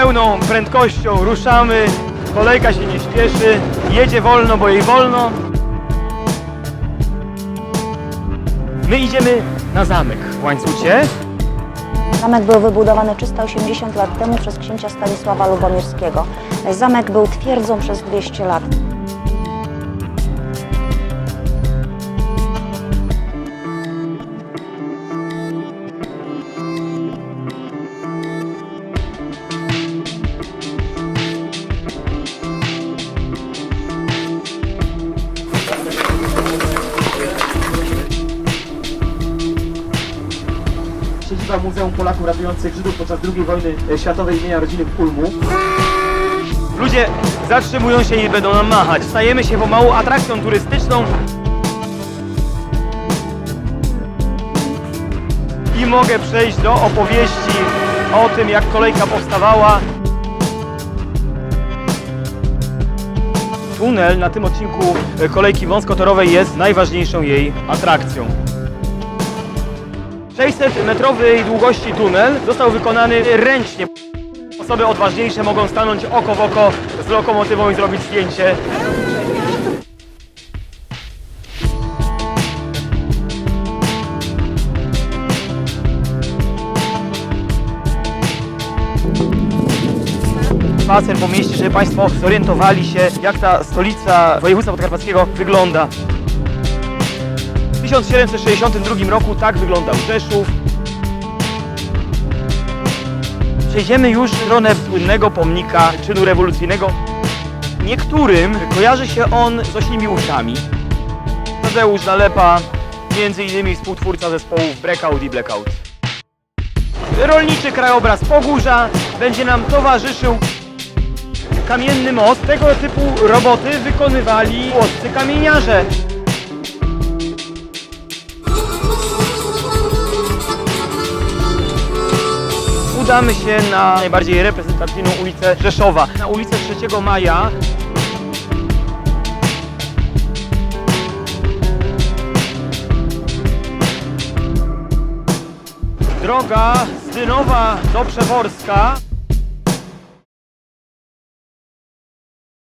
pełną prędkością ruszamy. Kolejka się nie śpieszy, jedzie wolno, bo jej wolno. My idziemy na zamek w Łańcucie. Zamek był wybudowany 380 lat temu przez księcia Stanisława Lubomirskiego. Zamek był twierdzą przez 200 lat. Siedziba Muzeum Polaków Ratujących Żydów podczas II wojny światowej imienia rodziny w Ulmu. Ludzie zatrzymują się i będą nam machać. Stajemy się pomału atrakcją turystyczną. I mogę przejść do opowieści o tym, jak kolejka powstawała. Tunel na tym odcinku e, kolejki wąskotorowej jest najważniejszą jej atrakcją. 600-metrowej długości tunel został wykonany ręcznie. Osoby odważniejsze mogą stanąć oko w oko z lokomotywą i zrobić zdjęcie. Spacer po mieście, żeby Państwo zorientowali się, jak ta stolica województwa podkarpackiego wygląda. W 1762 roku tak wyglądał Rzeszów. Przejdziemy już w stronę słynnego pomnika czynu rewolucyjnego. Niektórym kojarzy się on z oślimiuszami. Tadeusz Nalepa, między innymi współtwórca zespołów Breakout i Blackout. Rolniczy krajobraz Pogórza będzie nam towarzyszył kamienny most. Tego typu roboty wykonywali włoscy kamieniarze. Udamy się na najbardziej reprezentatywną ulicę Rzeszowa, na ulicę 3 Maja. Droga z Dynowa do Przeworska